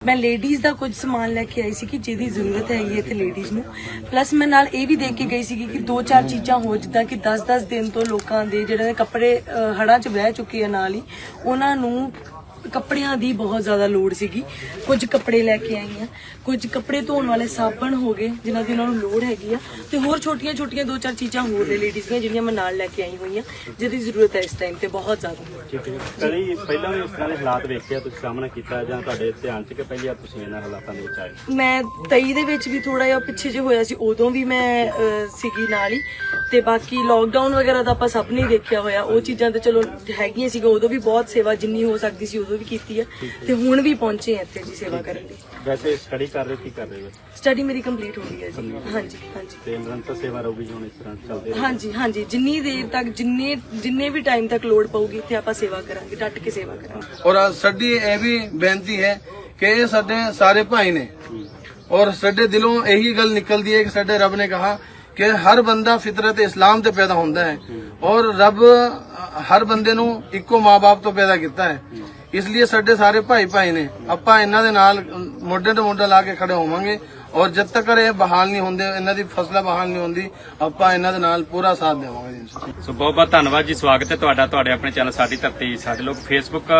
ਮੈਂ ਲੇਡੀਜ਼ ਦਾ ਕੁਝ ਸਮਾਨ ਲੈ ਕੇ ਆਈ ਸੀ ਕਿ ਜਿਹਦੀ ਜ਼ਰੂਰਤ ਹੈਗੀ ਹੈ ਲੇਡੀਜ਼ ਨੂੰ। ਪਲੱਸ ਮੈਂ ਨਾਲ ਇਹ ਵੀ ਦੇਖ ਕੇ ਗਈ ਸੀ ਕਿ ਦੋ ਚਾਰ ਚੀਜ਼ਾਂ ਹੋ ਜਿੱਦਾਂ ਕਿ 10-10 ਦਿਨ ਤੋਂ ਲੋਕਾਂ ਦੇ ਜਿਹੜੇ ਕੱਪੜੇ ਅਹ, ਹੜ੍ਹਾਂ 'ਚ ਬਹਿ ਚੁੱਕੇ ਆ ਨਾਲ ਹੀ ਉਹਨਾਂ ਨੂੰ ਕੱਪੜਿਆਂ ਦੀ ਬਹੁਤ ਜ਼ਿਆਦਾ ਲੋੜ ਸੀਗੀ। ਕੁਝ ਕੱਪੜੇ ਲੈ ਕੇ ਆਈ ਆ। ਕੁਝ ਕੱਪੜੇ ਧੋਣ ਵਾਲੇ ਸਾਬਣ ਹੋ ਗਏ ਜਿਨ੍ਹਾਂ ਦੀ ਉਹਨਾਂ ਨੂੰ ਲੋੜ ਹੈਗੀ ਆ। ਤੇ ਹੋਰ ਛੋਟੀਆਂ-ਛੋਟੀਆਂ ਦੋ ਚਾਰ ਚੀਜ਼ਾਂ ਹੋਰ ਨੇ ਲੇਡੀਜ਼ ਦੀਆਂ ਜਿਹੜੀਆਂ ਮੈਂ ਨਾਲ ਲੈ ਕੇ ਆਈ ਹੋਈ ਆ ਜਿਹਦੀ ਜ਼ਰੂਰਤ ਹੈ ਇਸ ਟਾਈਮ ਤੇ ਬਹੁਤ ਜ਼ਿਆਦਾ। ਠੀਕ ਹੈ। ਕਦੀ ਪਹਿਲਾਂ ਵੀ ਇਸ ਤਰ੍ਹਾਂ ਦੇ ਹਾਲਾਤ ਵੇਖਿਆ ਤੁਸੀਂ ਸਾਹਮਣਾ ਕੀਤਾ ਜਾਂ ਤੁਹਾਡੇ ਧਿਆਨ 'ਚ ਕਿ ਪਹਿਲੀ ਵਾਰ ਤੁਸੀਂ ਇਹਨਾਂ ਹਾਲਾਤਾਂ ਦੇ ਵਿੱਚ ਆਏ? ਮੈਂ 23 ਦੇ ਵਿੱਚ ਵੀ ਥੋੜਾ ਜਿਹਾ ਪਿੱਛੇ ਜੇ ਹੋਇਆ ਸੀ ਉਦੋਂ ਵੀ ਮੈਂ ਅਹ, ਸੀਗੀ ਨਾਲ ਹੀ। ਤੇ ਬਾਕੀ ਲੋਕਡਾਊਨ ਵਗੈਰਾ ਦਾ ਆਪਾਂ ਸਭ ਨੇ ਹੀ ਦੇਖਿਆ ਹੋਇਆ। ਉਹ ਚੀਜ਼ਾਂ ਤੇ ਚਲੋ ਹੈਗੀਆਂ ਸੀਗਾ ਉਦੋਂ ਵੀ ਬਹੁਤ ਸੇਵਾ ਜਿੰਨੀ ਹੋ ਸਕਦੀ ਸੀ ਉਦੋਂ ਵੀ ਕੀਤੀ ਹੈ ਤੇ ਹੁਣ ਵੀ ਪਹੁੰਚੇ ਹਾਂ ਇੱਥੇ ਜੀ ਸੇਵਾ ਕਰਨ ਲਈ ਵੈਸੇ ਸਟੱਡੀ ਕਰ ਰਹੇ ਹੋ, ਕੀ ਕਰ ਰਹੇ ਹੋ? ਸਟੱਡੀ ਮੇਰੀ ਕੰਪਲੀਟ ਹੋ ਗਈ ਹੈ ਜੀ। ਹਾਂਜੀ ਹਾਂਜੀ। ਤੇ ਨਿਰੰਤਰ ਸੇਵਾ ਰਹੂਗੀ ਜੀ ਹੁਣ ਇਸ ਤਰ੍ਹਾਂ ਚੱਲਦੇ ਰਹੇ ਹਾਂਜੀ ਹਾਂਜੀ। ਜਿੰਨੀ ਦੇਰ ਤੱਕ ਜਿੰਨੇ ਜਿੰਨੇ ਵੀ ਟਾਈਮ ਤੱਕ ਲੋੜ ਪਊਗੀ ਇੱਥੇ ਆਪਾਂ ਸੇਵਾ ਕਰਾਂਗੇ ਡਟ ਕੇ ਸੇਵਾ ਕਰਾਂਗੇ। ਔਰ ਸਾਡੀ ਇਹ ਵੀ ਬੇਨਤੀ ਹੈ ਕਿ ਇਹ ਸਾਡੇ ਸਾਰੇ ਭਾਈ ਨੇ ਔਰ ਸਾਡੇ ਦਿਲੋਂ ਇਹੀ ਗੱਲ ਨਿਕਲਦੀ ਹੈ ਕਿ ਸਾਡੇ ਰੱਬ ਨੇ ਕਹਾ ਕਿ ਹਰ ਬੰਦਾ ਫਿਤਰਤ ਇਸਲਾਮ ਤੇ ਪੈਦਾ ਹੁੰਦਾ ਹੈ ਔਰ ਰੱਬ ਹਰ ਬੰਦੇ ਨੂੰ ਇੱਕੋ ਮਾਪੇ ਤੋਂ ਪੈਦਾ ਕੀਤਾ ਹੈ। ਇਸ ਲਈ ਸਾਡੇ ਸਾਰੇ ਭਾਈ ਭਾਈ ਨੇ ਆਪਾਂ ਇਹਨਾਂ ਦੇ ਨਾਲ ਮੋਢੇ ਤੇ ਮੋਢਾ ਲਾ ਕੇ ਖੜੇ ਹੋਵਾਂਗੇ। ਔਰ ਜਦ ਤੱਕ ਇਹ ਬਹਾਲ ਨਹੀਂ ਹੁੰਦੇ, ਇਹਨਾਂ ਦੀ ਫਸਲਾ ਬਹਾਲ ਨਹੀਂ ਹੁੰਦੀ, ਆਪਾਂ ਇਹਨਾਂ ਦੇ ਨਾਲ ਪੂਰਾ ਸਾਥ ਦੇਵਾਂਗੇ ਜੀ। ਸੋ ਬਹੁਤ ਬਹੁਤ ਧੰਨਵਾਦ ਜੀ, ਸਵਾਗਤ ਹੈ ਤੁਹਾਡਾ, ਤੁਹਾਡੇ ਆਪਣੇ ਚੈਨਲ ਸਾਡੀ ਧਰਤੀ, ਸਾਡੇ ਲੋਕ ਫੇਸਬੁੱਕ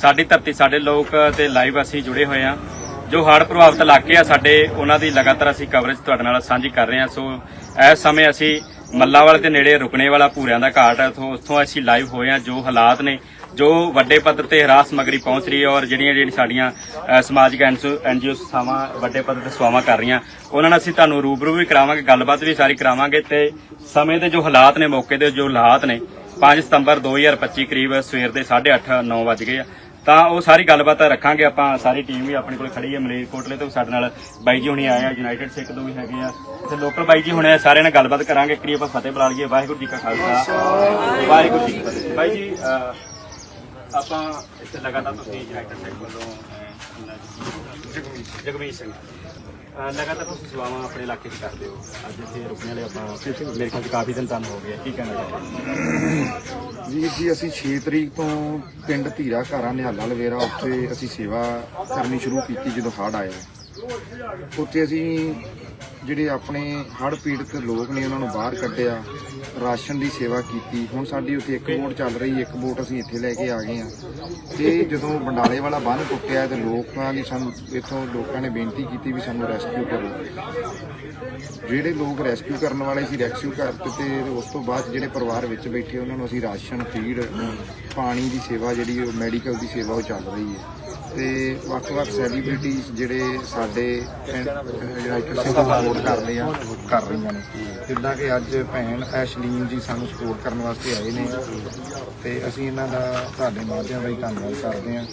ਸਾਡੀ ਧਰਤੀ, ਸਾਡੇ ਲੋਕ ਤੇ ਲਾਈਵ ਅਸੀਂ ਜੁੜੇ ਹੋਏ ਆ ਜੋ ਹੜ੍ਹ ਪ੍ਰਭਾਵਿਤ ਇਲਾਕੇ ਆ, ਸਾਡੇ ਉਹਨਾਂ ਦੀ ਲਗਾਤਾਰ ਅਸੀਂ ਕਵਰੇਜ ਤੁਹਾਡੇ ਨਾਲ ਸਾਂਝੀ ਕਰ ਰਹੇ ਹਾਂ। ਸੋ ਇਸ ਸਮੇਂ ਅਸੀਂ ਮੱਲਾਵਾਲ ਦੇ ਨੇੜੇ ਰੁਕਣੇ ਵਾਲਾ ਭੂਰਿਆਂ ਦਾ ਘਾਟ ਹੈ, ਉੱਥੋਂ ਉੱਥੋਂ ਅਸੀਂ ਲਾਈਵ ਹੋਏ ਆ ਜੋ ਹਾਲਾਤ ਨੇ ਜੋ ਵੱਡੇ ਪੱਧਰ ਤੇ ਹਰਾਸ ਸਮਗਰੀ ਪਹੁੰਚ ਰਹੀ ਹੈ ਔਰ ਜਿਹੜੀਆਂ ਜਿਹੜੀਆਂ ਸਾਡੀਆਂ ਅ, ਸਮਾਜਿਕ ਐਨਜੀਓ ਸੰਸਥਾਵਾਂ ਵੱਡੇ ਪੱਧਰ ਤੇ ਸੇਵਾਵਾਂ ਕਰ ਰਹੀਆਂ ਉਹਨਾਂ ਨਾਲ ਅਸੀਂ ਤੁਹਾਨੂੰ ਰੂਬਰੂ ਵੀ ਕਰਾਵਾਂਗੇ ਗੱਲਬਾਤ ਵੀ ਸਾਰੀ ਕਰਾਵਾਂਗੇ ਤੇ ਸਮੇਂ ਦੇ ਜੋ ਹਾਲਾਤ ਨੇ ਮੌਕੇ ਦੇ ਜੋ ਹਾਲਾਤ ਨੇ 5 ਸਤੰਬਰ 2025 ਕਰੀਬ ਸਵੇਰ ਦੇ 8:30 9 ਵਜ ਗਏ ਆ। ਤਾਂ ਉਹ ਸਾਰੀ ਗੱਲਬਾਤ ਰੱਖਾਂਗੇ ਆਪਾਂ ਸਾਰੀ ਟੀਮ ਵੀ ਆਪਣੇ ਕੋਲ ਖੜੀ ਹੈ ਮਲੇਰਕੋਟਲੇ ਤੋਂ ਸਾਡੇ ਨਾਲ ਬਾਈ ਜੀ ਹੁਣੀ ਆਏ ਆ ਯੂਨਾਈਟਿਡ ਸਿੱਖ ਤੋਂ ਵੀ ਹੈਗੇ ਆ। ਤੇ ਲੋਕਲ ਬਾਈ ਜੀ ਹੁਣੇ ਆ, ਸਾਰਿਆਂ ਨਾਲ ਗੱਲਬਾਤ ਕਰਾਂਗੇ ਕਿ ਆਪਾਂ ਫਤਿਹ ਬੁਲਾ ਲਈਏ ਵਾਹਿਗੁਰੂ ਜੀ ਕਾ ਖਾਲਸਾ। ਵਾਹਿਗੁਰੂ ਜੀ ਕੀ ਫਤਿਹ। ਬਾਈ ਜੀ ਆਪਾਂ ਇੱਥੇ ਲਗਾਤਾਰ ਤੁਸੀਂ ਯੂਨਾਈਟਿਡ ਸਿੱਖ ਵੱਲੋਂ ਜਗਮੀਤ ਸਿੰਘ ਅਹ, ਲਗਾਤਾਰ ਤੁਸੀਂ ਸੇਵਾਵਾਂ ਆਪਣੇ ਇਲਾਕੇ 'ਚ ਕਰਦੇ ਹੋ। ਅੱਜ ਇੱਥੇ ਰੁਕਣੇ ਵਾਲੇ ਆਪਾਂ ਮੇਰੇ ਖਿਆਲ 'ਚ ਕਾਫੀ ਦਿਨ ਤੁਹਾਨੂੰ ਹੋ ਗਏ ਕੀ ਕਹਿਣਾ ਚਾਹੁੰਦੇ ਵੀਰ ਜੀ ਅਸੀਂ 6 ਤਰੀਕ ਤੋਂ ਪਿੰਡ ਧੀਰਾ ਘਾਰਾ ਨਿਹਾਲਾ ਲਵੇਰਾ ਉੱਥੇ ਅਸੀਂ ਸੇਵਾ ਕਰਨੀ ਸ਼ੁਰੂ ਕੀਤੀ ਜਦੋਂ ਹੜ੍ਹ ਆਇਆ। ਉੱਥੇ ਅਸੀਂ ਜਿਹੜੇ ਆਪਣੇ ਹੜ੍ਹ ਪੀੜਤ ਲੋਕ ਨੇ, ਉਹਨਾਂ ਨੂੰ ਬਾਹਰ ਕੱਢਿਆ, ਰਾਸ਼ਨ ਦੀ ਸੇਵਾ ਕੀਤੀ। ਹੁਣ ਸਾਡੀ ਉੱਥੇ ਇੱਕ ਬੋਟ ਚੱਲ ਰਹੀ, ਇੱਕ ਬੋਟ ਅਸੀਂ ਇੱਥੇ ਲੈ ਕੇ ਆ ਗਏ ਆ ਤੇ ਜਦੋਂ ਬੰਡਾਲੇ ਵਾਲਾ ਬੰਨ ਟੁੱਟਿਆ, ਤੇ ਲੋਕਾਂ ਨੇ ਸਾਨੂੰ ਇੱਥੋਂ ਲੋਕਾਂ ਨੇ ਬੇਨਤੀ ਕੀਤੀ ਵੀ ਸਾਨੂੰ ਰੈਸਕਿਊ ਕਰੋ। ਜਿਹੜੇ ਲੋਕ ਰੈਸਕਿਊ ਕਰਨ ਵਾਲੇ ਸੀ, ਰੈਸਕਿਊ ਕਰ ਤੇ ਉਸ ਤੋਂ ਬਾਅਦ ਜਿਹੜੇ ਪਰਿਵਾਰ ਵਿੱਚ ਬੈਠੇ, ਉਹਨਾਂ ਨੂੰ ਅਸੀਂ ਰਾਸ਼ਨ, ਫੀਡ, ਪਾਣੀ ਦੀ ਸੇਵਾ ਜਿਹੜੀ, ਉਹ ਮੈਡੀਕਲ ਦੀ ਸੇਵਾ ਉਹ ਚੱਲ ਰਹੀ ਹੈ। ਤੇ ਵੱਖ-ਵੱਖ ਸੈਲੀਬ੍ਰਿਟੀਜ਼ ਜਿਹੜੇ ਸਾਡੇ ਯੂਨਾਈਟਿਡ ਸਟੇਟ ਸਪੋਰਟ ਕਰਦੇ ਆ, ਕਰ ਰਹੀਆਂ ਨੇ। ਜਿੱਦਾਂ ਕਿ ਅੱਜ ਭੈਣ ਐਸ਼ਲੀਨ ਜੀ ਸਾਨੂੰ ਸਪੋਰਟ ਕਰਨ ਵਾਸਤੇ ਆਏ ਨੇ। ਤੇ ਅਸੀਂ ਇਹਨਾਂ ਦਾ ਤੁਹਾਡੇ ਮਾਧਿਅਮ ਰਾਹੀਂ ਧੰਨਵਾਦ ਕਰਦੇ ਹਾਂ।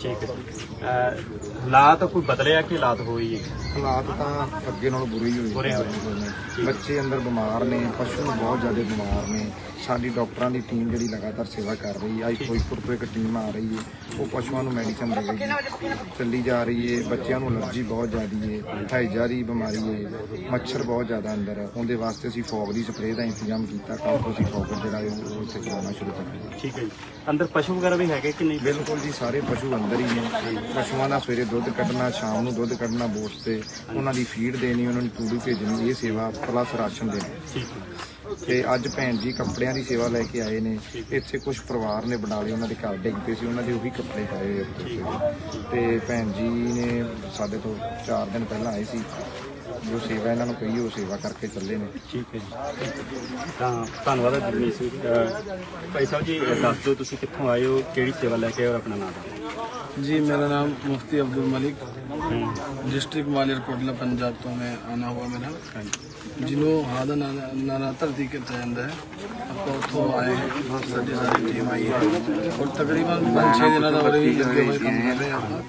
ਠੀਕ ਹੈ ਜੀ। ਹਾਲਾਤ ਕੋਈ ਬਦਲਿਆ ਕਿ ਹਾਲਾਤ ਹੋਈ ਹੈ? ਹਾਲਾਤ ਤਾਂ ਅੱਗੇ ਨਾਲੋਂ ਬੁਰੇ ਹੀ ਹੋਏ ਬੁਰੇ ਹੋਏ ਨੇ ਬੱਚੇ ਅੰਦਰ ਬਿਮਾਰ ਨੇ ਪਸ਼ੂ ਬਹੁਤ ਜ਼ਿਆਦਾ ਬਿਮਾਰ ਨੇ। ਸਾਡੀ ਡਾਕਟਰਾਂ ਦੀ ਟੀਮ ਜਿਹੜੀ ਲਗਾਤਾਰ ਸੇਵਾ ਕਰ ਰਹੀ ਹੈ। ਅੱਜ ਫਿਰੋਜ਼ਪੁਰ ਤੋਂ ਇੱਕ ਟੀਮ ਆ ਰਹੀ ਹੈ। ਉਹ ਪਸ਼ੂਆਂ ਨੂੰ ਮੈਡੀਸਨ ਦੇਵੇਗੀ ਚੱਲੀ ਜਾ ਰਹੀ ਹੈ। ਬੱਚਿਆਂ ਨੂੰ ਅਲਰਜੀ ਬਹੁਤ ਜ਼ਿਆਦੀ ਹੈ। ਹੈਜ਼ਾ ਦੀ ਬਿਮਾਰੀ ਹੈ। ਮੱਛਰ ਬਹੁਤ ਜ਼ਿਆਦਾ ਅੰਦਰ। ਹੈ ਉਹਦੇ ਵਾਸਤੇ ਅਸੀਂ ਫੌਗ ਦੀ ਸਪਰੇਅ ਦਾ ਇੰਤਜ਼ਾਮ ਕੀਤਾ। ਕੱਲ੍ਹ ਤੋਂ ਅਸੀਂ ਫੌਗ ਜਿਹੜਾ ਹੈ ਉਹ ਇੱਥੇ ਚਲਾਉਣਾ ਸ਼ੁਰੂ ਕਰ ਦਿੱਤਾ। ਠੀਕ ਹੈ ਜੀ। ਅੰਦਰ ਪਸ਼ੂ ਵਗੈਰਾ ਵੀ ਹੈਗੇ ਕਿ ਨਹੀਂ? ਬਿਲਕੁਲ ਜੀ ਸਾਰੇ ਪਸ਼ੂ ਅੰਦਰ ਹੀ ਨੇ ਪਸ਼ੂਆਂ ਦਾ ਸਵੇਰੇ ਦੁੱਧ ਕੱਢਣਾ, ਸ਼ਾਮ ਨੂੰ ਦੁੱਧ ਕੱਢਣਾ ਬੋਸ ਤੇ, ਉਹਨਾਂ ਦੀ ਫੀਡ ਦੇਣੀ, ਉਹਨਾਂ ਨੂੰ ਤੂੜੀ ਭੇਜਣੀ, ਇਹ ਸੇਵਾ ਪਲੱਸ ਰਾਸ਼ਨ ਦੇਣਾ। ਠੀਕ ਤੇ ਅੱਜ ਭੈਣ ਜੀ ਕੱਪੜਿਆਂ ਦੀ ਸੇਵਾ ਲੈ ਕੇ ਆਏ ਨੇ। ਇੱਥੇ ਕੁਝ ਪਰਿਵਾਰ ਨੇ ਬਣਾ ਲਏ, ਉਹਨਾਂ ਦੇ ਘਰ ਡਿੱਗ ਪਏ ਸੀ, ਉਹਨਾਂ ਦੇ ਉਹੀ ਕੱਪੜੇ ਪਾਏ ਹੋਏ ਉੱਤੇ। ਤੇ ਭੈਣ ਜੀ ਨੇ ਸਾਡੇ ਤੋਂ 4 ਦਿਨ ਪਹਿਲਾਂ ਆਏ ਸੀ। ਜੋ ਸੇਵਾ ਇਹਨਾਂ ਨੂੰ ਕਹੀ, ਉਹ ਸੇਵਾ ਕਰਕੇ ਚੱਲੇ ਨੇ। ਠੀਕ ਹੈ ਜੀ। ਤਾਂ ਧੰਨਵਾਦ ਹੈ ਭਾਈ ਸਾਹਿਬ ਜੀ ਦੱਸ ਦਿਓ ਤੁਸੀਂ ਕਿੱਥੋਂ ਆਏ ਹੋ, ਕਿਹੜੀ ਸੇਵਾ ਲੈ ਕੇ ਆਏ ਹੋ ਆਪਣਾ ਨਾਮ ਦੱਸੋ। जी मेरा नाम मुफ्ती अब्दुल मलिक डिस्ट्रिक्ट मालेरकोटला पंजाब तो मैं आना हुआ मेरा ਜਿਹਨੂੰ ਹਾਦਾ ਨਾਰਾ ਧਰਤੀ ਕਿਹਾ ਜਾਂਦਾ ਹੈ ਆਪਾਂ ਉੱਥੋਂ ਆਏ ਹਾਂ ਸਾਡੀ ਸਾਰੀ ਟੀਮ ਆਈ ਹੈ ਔਰ ਤਕਰੀਬਨ 5-6 ਦਿਨਾਂ ਦਾ ਉਰੇ ਵੀ ਲੱਗੇ ਹੋਏ ਕੰਮ ਕਰ ਰਹੇ ਹਾਂ ਆਪਾਂ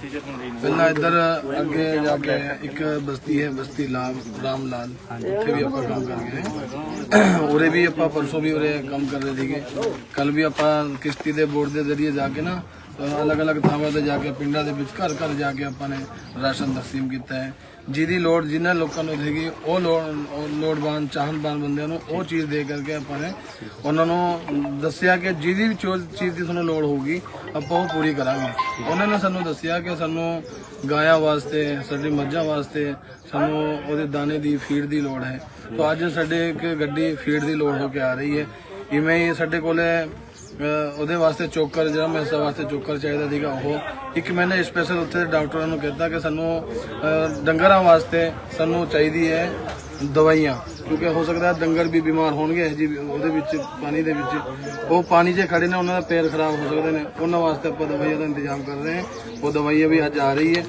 ਪਹਿਲਾਂ ਇੱਧਰ ਅੱਗੇ ਜਾ ਕੇ ਇੱਕ ਬਸਤੀ ਹੈ ਬਸਤੀ ਲਾਮ ਰਾਮ ਲਾਲ ਉੱਥੇ ਵੀ ਆਪਾਂ ਕੰਮ ਕਰ ਗਏ ਹਾਂ ਉਰੇ ਵੀ ਆਪਾਂ ਪਰਸੋਂ ਵੀ ਉਰੇ ਕੰਮ ਕਰ ਰਹੇ ਸੀਗੇ ਕੱਲ ਵੀ ਆਪਾਂ ਕਿਸ਼ਤੀ ਦੇ ਬੋਰਡ ਦੇ ਜ਼ਰੀਏ ਜਾ ਕੇ ਨਾ ਅਲੱਗ-ਅਲੱਗ ਥਾਵਾਂ ਤੇ ਜਾ ਕੇ, ਪਿੰਡਾਂ ਦੇ ਵਿੱਚ ਘਰ ਘਰ ਜਾ ਕੇ ਆਪਾਂ ਨੇ ਰਾਸ਼ਨ ਤਕਸੀਮ ਕੀਤਾ ਹੈ। ਜਿਹਦੀ ਲੋੜ ਜਿਨ੍ਹਾਂ ਲੋਕਾਂ ਨੂੰ ਸੀਗੀ, ਉਹ ਲੋੜ, ਉਹ ਲੋੜਵੰਦ ਚਾਹਨਵਾਨ ਬੰਦਿਆਂ ਨੂੰ ਉਹ ਚੀਜ਼ ਦੇ ਕਰਕੇ ਆਪਾਂ ਨੇ ਉਹਨਾਂ ਨੂੰ ਦੱਸਿਆ ਕਿ ਜਿਹਦੀ ਵੀ ਚੋ- ਚੀਜ਼ ਦੀ ਤੁਹਾਨੂੰ ਲੋੜ ਹੋਊਗੀ, ਆਪਾਂ ਉਹ ਪੂਰੀ ਕਰਾਂਗੇ। ਉਹਨਾਂ ਨੇ ਸਾਨੂੰ ਦੱਸਿਆ ਕਿ ਸਾਨੂੰ ਗਾਇਆਂ ਵਾਸਤੇ, ਸਾਡੀ ਮੱਝਾਂ ਵਾਸਤੇ ਸਾਨੂੰ ਉਹਦੇ ਦਾਣੇ ਦੀ, ਫੀਡ ਦੀ ਲੋੜ ਹੈ। ਤਾਂ ਅੱਜ ਸਾਡੇ ਇੱਕ ਗੱਡੀ ਫੀਡ ਦੀ ਲੋੜ ਹੋ ਕੇ ਆ ਰਹੀ ਹੈ। ਇਵੇਂ ਹੀ ਸਾਡੇ ਕੋਲੇ ਉਹਦੇ ਵਾਸਤੇ ਚੋਕਰ, ਜਿਹੜਾ ਮੈਸਾਂ ਵਾਸਤੇ ਚੋਕਰ ਚਾਹੀਦਾ ਸੀਗਾ, ਉਹ। ਇੱਕ ਮੈਨੇ ਸਪੈਸ਼ਲ ਉੱਥੇ ਦੇ ਡਾਕਟਰਾਂ ਨੂੰ ਕਹਿਤਾ ਕਿ ਸਾਨੂੰ ਡੰਗਰਾਂ ਵਾਸਤੇ ਸਾਨੂੰ ਚਾਹੀਦੀ ਹੈ ਦਵਾਈਆਂ, ਕਿਉਂਕਿ ਹੋ ਸਕਦਾ ਡੰਗਰ ਵੀ ਬਿਮਾਰ ਹੋਣਗੇ ਜੀ ਉਹਦੇ ਵਿੱਚ, ਪਾਣੀ ਦੇ ਵਿੱਚ। ਉਹ ਪਾਣੀ 'ਚ ਖੜੇ ਨੇ, ਉਹਨਾਂ ਦਾ ਪੈਰ ਖਰਾਬ ਹੋ ਸਕਦੇ ਨੇ। ਉਹਨਾਂ ਵਾਸਤੇ ਆਪਾਂ ਦਵਾਈਆਂ ਦਾ ਇੰਤਜ਼ਾਮ ਕਰ ਰਹੇ ਹਾਂ। ਉਹ ਦਵਾਈਆਂ ਵੀ ਅੱਜ ਆ ਰਹੀ ਹੈ।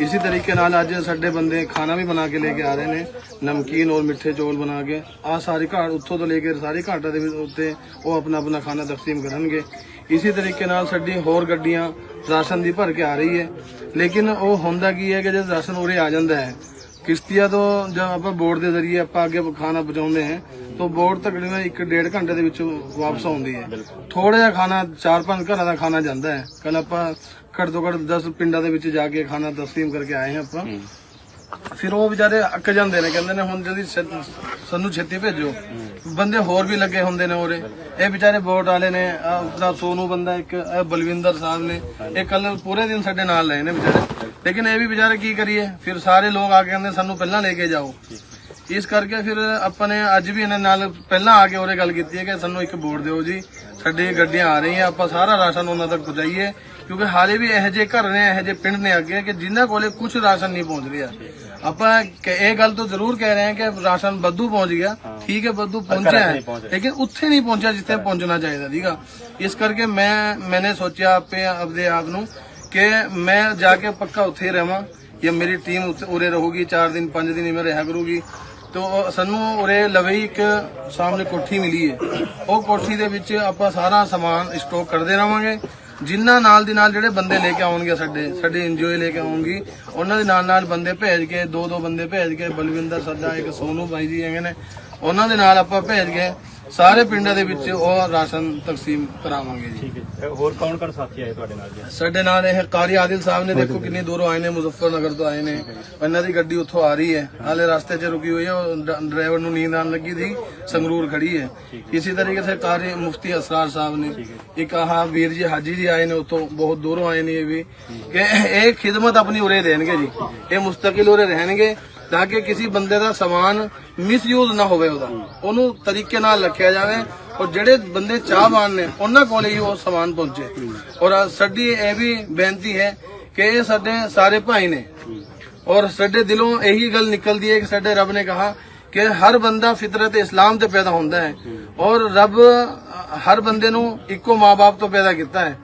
ਇਸੇ ਤਰੀਕੇ ਨਾਲ ਅੱਜ ਸਾਡੇ ਬੰਦੇ ਖਾਣਾ ਵੀ ਬਣਾ ਕੇ ਲੈ ਕੇ ਆ ਰਹੇ ਨੇ। ਨਮਕੀਨ ਔਰ ਮਿੱਠੇ ਚੌਲ ਬਣਾ ਕੇ। ਆ ਸਾਰੇ ਘਾਟ ਉੱਥੋਂ ਤੋਂ ਲੈ ਕੇ ਸਾਰੇ ਘਾਟਾਂ ਦੇ ਉੱਤੇ ਉਹ ਆਪਣਾ ਆਪਣਾ ਖਾਣਾ ਤਕਸੀਮ ਕਰਨਗੇ। ਇਸੇ ਤਰੀਕੇ ਨਾਲ ਸਾਡੀ ਹੋਰ ਗੱਡੀਆਂ ਰਾਸ਼ਨ ਦੀ ਭਰ ਕੇ ਆ ਰਹੀ ਹੈ। ਲੇਕਿਨ ਉਹ ਹੁੰਦਾ ਕੀ ਹੈ ਕਿ ਜਦ ਰਾਸ਼ਨ ਉਰੇ ਆ ਜਾਂਦਾ ਹੈ ਕਿਸ਼ਤੀਆਂ ਤੋਂ ਜਦ ਆਪਾਂ ਬੋਟ ਦੇ ਜ਼ਰੀਏ ਆਪਾਂ ਅੱਗੇ ਖਾਣਾ ਪਹੁੰਚਾਉਂਦੇ ਹਾਂ ਤਾਂ ਬੋਟ ਤਕਰੀਬਨ 1.5 ਘੰਟੇ ਦੇ ਵਿੱਚ ਵਾਪਸ ਆਉਂਦੀ ਹੈ। ਥੋੜਾ ਜਿਹਾ ਖਾਣਾ 4-5 ਘਰਾਂ ਦਾ ਖਾਣਾ ਜਾਂਦਾ ਹੈ। ਕੱਲ ਆਪਾਂ ਘੱਟ ਤੋਂ ਘੱਟ 10 ਪਿੰਡਾਂ ਦੇ ਵਿੱਚ ਜਾ ਕੇ ਖਾਣਾ ਤਸਲੀਮ ਕਰਕੇ ਆਏ ਹਾਂ ਆਪਾਂ। ਫਿਰ ਉਹ ਵਿਚਾਰੇ ਅੱਕ ਜਾਂਦੇ ਨੇ, ਕਹਿੰਦੇ ਨੇ ਹੁਣ ਜਦੀ ਛੇ- ਸਾਨੂੰ ਛੇਤੀ ਭੇਜੋ। ਬੰਦੇ ਹੋਰ ਵੀ ਲੱਗੇ ਹੁੰਦੇ ਨੇ ਉਰੇ। ਇਹ ਵਿਚਾਰੇ ਬੋਟ ਵਾਲੇ ਨੇ ਆਹ ਉਸਦਾ ਸੋਨੂ ਬੰਦਾ ਇੱਕ, ਇਹ ਬਲਵਿੰਦਰ ਸਾਹਿਬ ਨੇ। ਇਹ ਕੱਲ ਪੂਰੇ ਦਿਨ ਸਾਡੇ ਨਾਲ ਰਹੇ ਨੇ ਵਿਚਾਰੇ। ਲੇਕਿਨ ਇਹ ਵੀ ਵਿਚਾਰੇ ਕੀ ਕਰੀਏ? ਫਿਰ ਸਾਰੇ ਲੋਕ ਆ ਕੇ ਕਹਿੰਦੇ, ਸਾਨੂੰ ਪਹਿਲਾਂ ਲੈ ਕੇ ਜਾਓ। ਇਸ ਕਰਕੇ ਫਿਰ ਆਪਾਂ ਨੇ ਅੱਜ ਵੀ ਇਹਨਾਂ ਨਾਲ ਪਹਿਲਾਂ ਆ ਕੇ ਉਹਰੇ ਗੱਲ ਕੀਤੀ ਹੈ ਕਿ ਸਾਨੂੰ ਇੱਕ ਬੋਰਡ ਦਿਓ ਜੀ। ਸਾਡੀ ਗੱਡੀਆਂ ਆ ਰਹੀਆਂ, ਆਪਾਂ ਸਾਰਾ ਰਾਸ਼ਨ ਉਹਨਾਂ ਤੱਕ ਪਹੁੰਚਾਈਏ। ਕਿਉਂਕਿ ਹਾਲੇ ਵੀ ਇਹੋ ਜਿਹੇ ਘਰ ਨੇ ਇਹੋ ਜਿਹੇ ਪਿੰਡ ਨੇ ਅੱਗੇ ਕਿ ਜਿਨ੍ਹਾਂ ਕੋਲੇ ਕੁਝ ਰਾਸ਼ਨ ਨਹੀਂ ਪਹੁੰਚ ਰਿਹਾ। ਆਪਾਂ ਕ- ਇਹ ਗੱਲ ਤਾਂ ਜ਼ਰੂਰ ਕਹਿ ਰਹੇ ਹਾਂ ਕਿ ਰਾਸ਼ਨ ਬੱਦੂ ਪਹੁੰਚ ਗਿਆ। ਠੀਕ ਹੈ ਬੱਦੂ ਪਹੁੰਚਿਆ ਹੈ ਲੇਕਿਨ ਉੱਥੇ ਨਹੀਂ ਪਹੁੰਚਿਆ ਜਿੱਥੇ ਪਹੁੰਚਣਾ ਚਾਹੀਦਾ ਸੀਗਾ। ਇਸ ਕਰਕੇ ਮੈਂ ਮੈਨੇ ਸੋਚਿਆ ਆਪੇ ਆਪਦੇ ਆਪ ਨੂੰ ਕਿ ਮੈਂ ਜਾ ਕੇ ਪੱਕਾ ਉੱਥੇ ਹੀ ਰਹਾਂ ਜਾਂ ਮੇਰੀ ਟੀਮ ਉੱਥੇ ਉਰੇ ਰਹੂਗੀ 4 ਦਿਨ 5 ਦਿਨ ਮੈਂ ਰਿਹਾ ਕਰੂਗੀ। ਤੋ ਸਾਨੂੰ ਉਰੇ ਲਵੇ ਇੱਕ ਸਾਹਮਣੇ ਕੋਠੀ ਮਿਲੀ ਹੈ। ਉਹ ਕੋਠੀ ਦੇ ਵਿੱਚ ਆਪਾਂ ਸਾਰਾ ਸਮਾਨ ਸਟਾਕ ਕਰਦੇ ਰਵਾਂਗੇ। ਜਿਨ੍ਹਾਂ ਨਾਲ ਦੀ ਨਾਲ ਜਿਹੜੇ ਬੰਦੇ ਲੈ ਕੇ ਆਉਣਗੇ ਸਾਡੇ ਸਾਡੇ ਇੰਜੋਏ ਲੈ ਕੇ ਆਉਣਗੇ, ਉਹਨਾਂ ਦੇ ਨਾਲ ਨਾਲ ਬੰਦੇ ਭੇਜ ਕੇ, ਦੋ ਦੋ ਬੰਦੇ ਭੇਜ ਕੇ, ਬਲਵਿੰਦਰ ਸੱਦਾ, ਇੱਕ ਸੋਨੂ ਬਾਈ ਜੀ ਹੈਗੇ ਨੇ, ਉਹਨਾਂ ਦੇ ਨਾਲ ਆਪਾਂ ਭੇਜ ਕੇ ਸਾਰੇ ਪਿੰਡਾਂ ਦੇ ਵਿੱਚ ਉਹ ਰਾਸ਼ਨ ਤਕਸੀਮ ਕਰਾਵਾਂਗੇ ਜੀ। ਠੀਕ ਹੈ ਹੋਰ ਕੌਣ ਕੌਣ ਸਾਥੀ ਆਏ ਤੁਹਾਡੇ ਨਾਲ ਜੀ? ਸਾਡੇ ਨਾਲ ਇਹ ਕਾਰੀ ਆਦਿਲ ਸਾਹਿਬ ਨੇ ਦੇਖੋ ਕਿੰਨੀ ਦੂਰੋਂ ਆਏ ਨੇ ਮੁਜ਼ੱਫਰਨਗਰ ਤੋਂ ਆਏ ਨੇ। ਇਹਨਾਂ ਦੀ ਗੱਡੀ ਉੱਥੋਂ ਆ ਰਹੀ ਹੈ। ਹਾਲੇ ਰਸਤੇ 'ਚ ਰੁਕੀ ਹੋਈ ਹੈ ਉਹ ਡ- ਡਰਾਈਵਰ ਨੂੰ ਨੀਂਦ ਆਉਣ ਲੱਗੀ ਸੀ ਸੰਗਰੂਰ ਖੜੀ ਹੈ। ਇਸੇ ਤਰੀਕੇ ਸੇ ਕਾਰੀ ਮੁਫਤੀ ਅਸਰਾਰ ਸਾਹਿਬ ਨੇ ਇੱਕ ਆਹ ਵੀਰ ਜੀ ਹਾਜੀ ਜੀ ਆਏ ਨੇ ਉੱਥੋਂ ਬਹੁਤ ਦੂਰੋਂ ਆਏ ਨੇ ਇਹ ਵੀ। ਕਿ ਇਹ ਖਿਦਮਤ ਆਪਣੀ ਉਰੇ ਦੇਣਗੇ ਜੀ। ਇਹ ਮੁਸਤਕਿਲ ਉਰੇ ਰਹਿਣਗੇ। ਤਾਂ ਕਿ ਕਿਸੇ ਬੰਦੇ ਦਾ ਸਮਾਨ ਮਿਸਯੂਜ਼ ਨਾ ਹੋਵੇ ਉਹਦਾ। ਉਹਨੂੰ ਤਰੀਕੇ ਨਾਲ ਰੱਖਿਆ ਜਾਵੇ ਔਰ ਜਿਹੜੇ ਬੰਦੇ ਚਾਹਵਾਨ ਨੇ, ਉਹਨਾਂ ਕੋਲ ਹੀ ਉਹ ਸਮਾਨ ਪਹੁੰਚੇ। ਔਰ ਸਾਡੀ ਇਹ ਵੀ ਬੇਨਤੀ ਹੈ ਕਿ ਇਹ ਸਾਡੇ ਸਾਰੇ ਭਾਈ ਨੇ। ਔਰ ਸਾਡੇ ਦਿਲੋਂ ਇਹੀ ਗੱਲ ਨਿਕਲਦੀ ਹੈ ਕਿ ਸਾਡੇ ਰੱਬ ਨੇ ਕਹਾ ਕਿ ਹਰ ਬੰਦਾ ਫਿਤਰਤ ਇਸਲਾਮ ਤੇ ਪੈਦਾ ਹੁੰਦਾ ਹੈ। ਔਰ ਰੱਬ ਹਰ ਬੰਦੇ ਨੂੰ ਇੱਕੋ ਮਾਪੇ ਤੋਂ ਪੈਦਾ ਕੀਤਾ ਹੈ।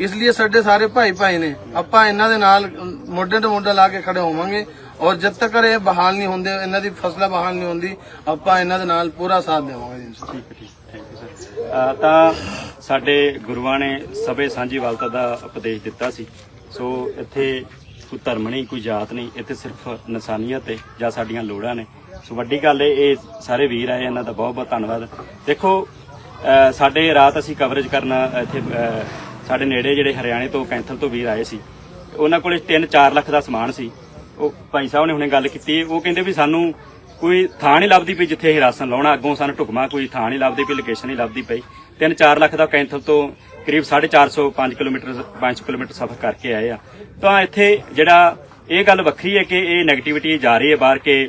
ਇਸ ਲਈ ਸਾਡੇ ਸਾਰੇ ਭਾਈ ਭਾਈ ਨੇ ਆਪਾਂ ਇਹਨਾਂ ਦੇ ਨਾਲ ਮੋਢੇ ਤੇ ਮੋਢਾ ਲਾ ਕੇ ਖੜੇ ਹੋਵਾਂਗੇ। ਔਰ ਜਦ ਤੱਕ ਇਹ ਬਹਾਲ ਨਹੀਂ ਹੁੰਦੇ, ਇਹਨਾਂ ਦੀ ਫਸਲਾਂ ਬਹਾਲ ਨਹੀਂ ਹੁੰਦੀ, ਆਪਾਂ ਇਹਨਾਂ ਦੇ ਨਾਲ ਪੂਰਾ ਸਾਥ ਦੇਵਾਂਗੇ ਜੀ ਠੀਕ ਹੈ, ਠੀਕ ਥੈਂਕ ਯੂ ਸਰ ਤਾਂ ਸਾਡੇ ਗੁਰੂਆਂ ਨੇ ਸਭੇ ਸਾਂਝੀ ਵਾਲਤਾ ਦਾ ਉਪਦੇਸ਼ ਦਿੱਤਾ ਸੀ। ਸੋ ਇੱਥੇ ਕੋਈ ਧਰਮ ਨਹੀਂ, ਕੋਈ ਜਾਤ ਨਹੀਂ, ਇੱਥੇ ਸਿਰਫ ਇਨਸਾਨੀਅਤ ਹੈ, ਜਾਂ ਸਾਡੀਆਂ ਲੋੜਾਂ ਨੇ। ਸੋ ਵੱਡੀ ਗੱਲ ਇਹ ਇਹ ਸਾਰੇ ਵੀਰ ਆਏ, ਇਹਨਾਂ ਦਾ ਬਹੁਤ ਬਹੁਤ ਧੰਨਵਾਦ। ਦੇਖੋ ਸਾਡੇ ਰਾਤ ਅਸੀਂ ਕਵਰੇਜ ਕਰਨਾ ਇੱਥੇ ਸਾਡੇ ਨੇੜੇ ਜਿਹੜੇ ਹਰਿਆਣੇ ਤੋਂ ਕੈਂਥਲ ਤੋਂ ਵੀਰ ਆਏ ਸੀ, ਉਹਨਾਂ ਕੋਲੇ 3-4 ਲੱਖ ਦਾ ਸਮਾਨ ਸੀ। ਉਹ ਭਾਈ ਸਾਹਿਬ ਨੇ ਹੁਣੇ ਗੱਲ ਕੀਤੀ, ਉਹ ਕਹਿੰਦੇ ਵੀ ਸਾਨੂੰ ਕੋਈ ਥਾਂ ਨਹੀਂ ਲੱਭਦੀ ਪਈ ਜਿੱਥੇ ਅਸੀਂ ਰਾਸ਼ਨ ਲਾਉਣਾ, ਅੱਗੋਂ ਸਾਨੂੰ ਢੁਕਮਾ ਕੋਈ ਥਾਂ ਨਹੀਂ ਲੱਭਦੀ ਪਈ ਲੋਕੇਸ਼ਨ ਨਹੀਂ ਲੱਭਦੀ ਪਈ। 3-4 ਲੱਖ ਦਾ ਕੈਂਥਲ ਤੋਂ ਕਰੀਬ 450 5 ਕਿਲੋਮੀਟਰ 5 ਕਿਲੋਮੀਟਰ ਸਫ਼ਰ ਕਰਕੇ ਆਏ ਆ। ਤਾਂ ਇੱਥੇ ਜਿਹੜਾ ਇਹ ਗੱਲ ਵੱਖਰੀ ਹੈ ਕਿ ਇਹ 네ਗੇਟਿਵਿਟੀ ਜਾ ਰਹੀ ਹੈ ਬਾਹਰ ਕਿ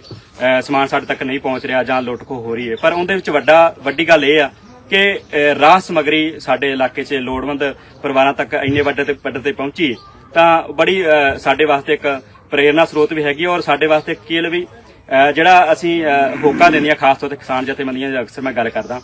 ਸਮਾਨ ਸਾਡੇ ਤੱਕ ਨਹੀਂ ਪਹੁੰਚ ਰਿਹਾ ਜਾਂ ਲੁੱਟ ਖੋਹ ਹੋ ਰਹੀ ਹੈ। ਪਰ ਉਹਦੇ ਵਿੱਚ ਵੱਡਾ, ਵੱਡੀ ਗੱਲ ਇਹ ਆ ਕਿ ਰਾਹ ਸਮਗਰੀ ਸਾਡੇ ਇਲਾਕੇ 'ਚ ਲੋੜਵੰਦ ਪਰਿਵਾਰਾਂ ਤੱਕ ਇੰਨੇ ਵੱਡੇ ਤੇ ਪੱਧਰ ਤੇ ਪਹੁੰਚੀ ਤਾਂ ਬੜੀ ਸਾਡੇ ਵਾਸਤੇ ਇੱਕ ਪ੍ਰੇਰਨਾ ਸਰੋਤ ਵੀ ਹੈਗੀ ਔਰ ਸਾਡੇ ਵਾਸਤੇ ਕੇਲ ਵੀ ਜਿਹੜਾ ਅਸੀਂ ਹੋਕਾ ਦਿੰਦੇ ਦਿੰਦੀਆਂ ਖਾਸ ਤੌਰ ਤੇ ਕਿਸਾਨ ਜਥੇਬੰਦੀਆਂ ਦੀ ਅਕਸਰ ਮੈਂ ਗੱਲ ਕਰਦਾ।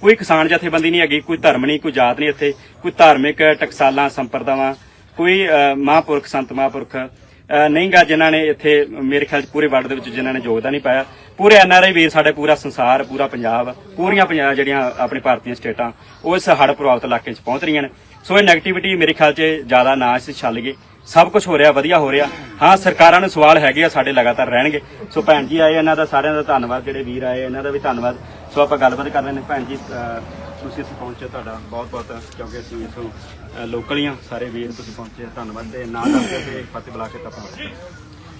ਕੋਈ ਕਿਸਾਨ ਜਥੇਬੰਦੀ ਨਹੀਂ ਹੈਗੀ ਕੋਈ ਧਰਮ ਨਹੀਂ ਕੋਈ ਜਾਤ ਨਹੀਂ ਇੱਥੇ ਕੋਈ ਧਾਰਮਿਕ ਟਕਸਾਲਾਂ ਸੰਪਰਦਾਵਾਂ ਕੋਈ ਅਹ, ਮਹਾਂਪੁਰਖ ਸੰਤ ਮਹਾਂਪੁਰਖ ਅਹ, ਨਹੀਂ ਗਾ ਜਿਨ੍ਹਾਂ ਨੇ ਇੱਥੇ ਮੇਰੇ ਖਿਆਲ 'ਚ ਪੂਰੇ ਵਰਲਡ ਦੇ ਵਿੱਚ ਜਿਨ੍ਹਾਂ ਨੇ ਯੋਗਦਾਨ ਨਹੀਂ ਪਾਇਆ। ਪੂਰੇ ਐਨਆਰਆਈ ਵੀਰ ਸਾਡੇ ਪੂਰਾ ਸੰਸਾਰ ਪੂਰਾ ਪੰਜਾਬ ਪੂਰੀਆਂ ਪੰਜਾਬ ਜਿਹੜੀਆਂ ਆਪਣੇ ਭਾਰਤੀ ਸਟੇਟਾਂ ਉਹ ਇਸ ਹੜ੍ਹ ਪ੍ਰਭਾਵਿਤ ਇਲਾਕੇ 'ਚ ਪਹੁੰਚ ਰਹੀਆਂ ਨੇ। ਸੋ ਇਹ ਨੈਗੇਟਿਵਿਟੀ ਮੇਰੇ ਖਿਆਲ 'ਚ ਜ਼ਿਆਦਾ ਨਾ ਇਸ ਛੱਲ ਗਏ ਸਭ ਕੁਝ ਹੋ ਰਿਹਾ, ਵਧੀਆ ਹੋ ਰਿਹਾ। ਹਾਂ, ਸਰਕਾਰਾਂ ਨੂੰ ਸਵਾਲ ਹੈਗੇ ਆ, ਸਾਡੇ ਲਗਾਤਾਰ ਰਹਿਣਗੇ। ਸੋ ਭੈਣ ਜੀ ਆਏ, ਇਹਨਾਂ ਦਾ ਸਾਰਿਆਂ ਦਾ ਧੰਨਵਾਦ, ਜਿਹੜੇ ਵੀਰ ਆਏ, ਇਹਨਾਂ ਦਾ ਵੀ ਧੰਨਵਾਦ। ਸੋ ਆਪਾਂ ਗੱਲਬਾਤ ਕਰ ਲੈਂਦੇ ਭੈਣ ਜੀ ਤੁਸੀਂ ਇੱਥੇ ਪਹੁੰਚੇ ਤੁਹਾਡਾ ਬਹੁਤ ਬਹੁਤ ਕਿਉਂਕਿ ਅਸੀਂ ਇਥੋਂ ਲੋਕਲ ਹੀ ਹਾਂ। ਸਾਰੇ ਵੀਰ ਤੁਸੀਂ ਪਹੁੰਚੇ ਧੰਨਵਾਦ। ਤੇ ਨਾਂ ਦੱਸ ਤੇ ਫਤਿਹ ਬੁਲਾ ਕੇ ਤਾਂ ਪਹੁੰਚੇ